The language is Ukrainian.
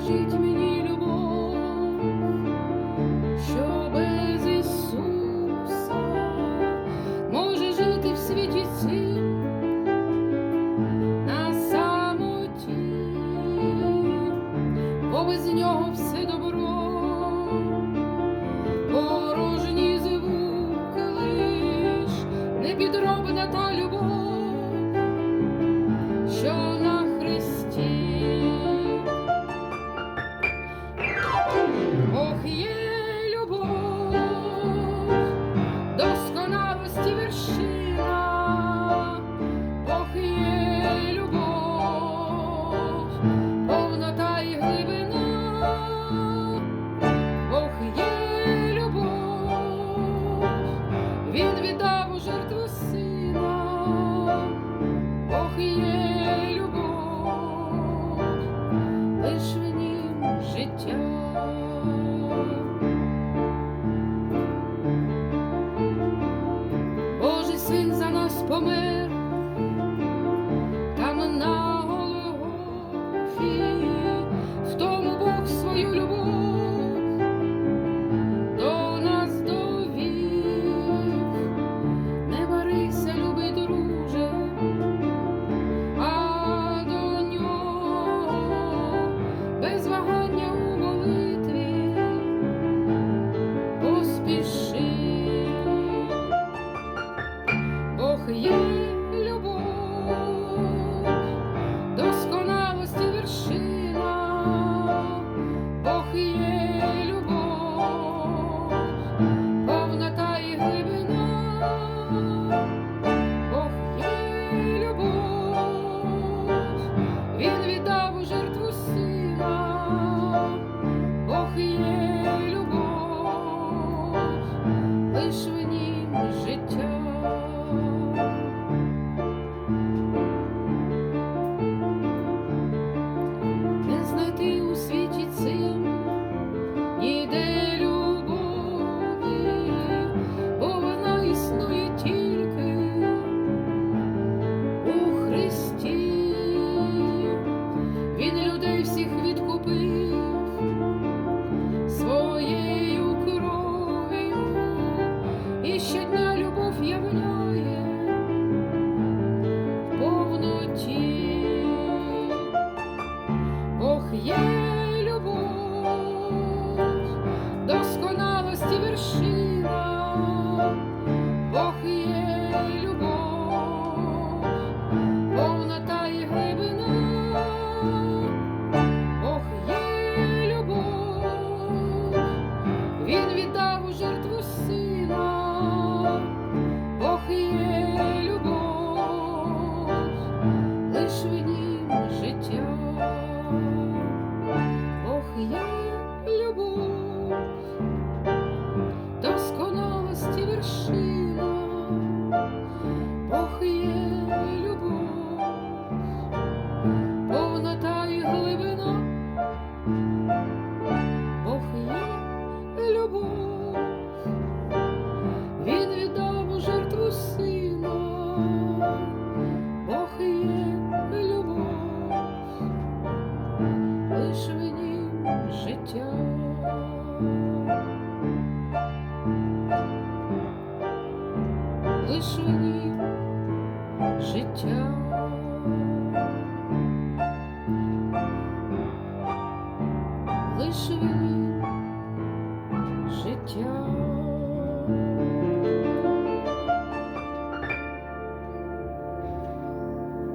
Скажіть мені любов, що без Ісуса може жити в світі цім на самоті, бо без нього все добро, порожні звуки не підробна та любов. що повнота і глибина, Бог є любов, він віддав у жертву. і щодня любов являє в повноті Бог є. даєш мені життя, Бог я любов, досконалості верши. життя. Лиш мені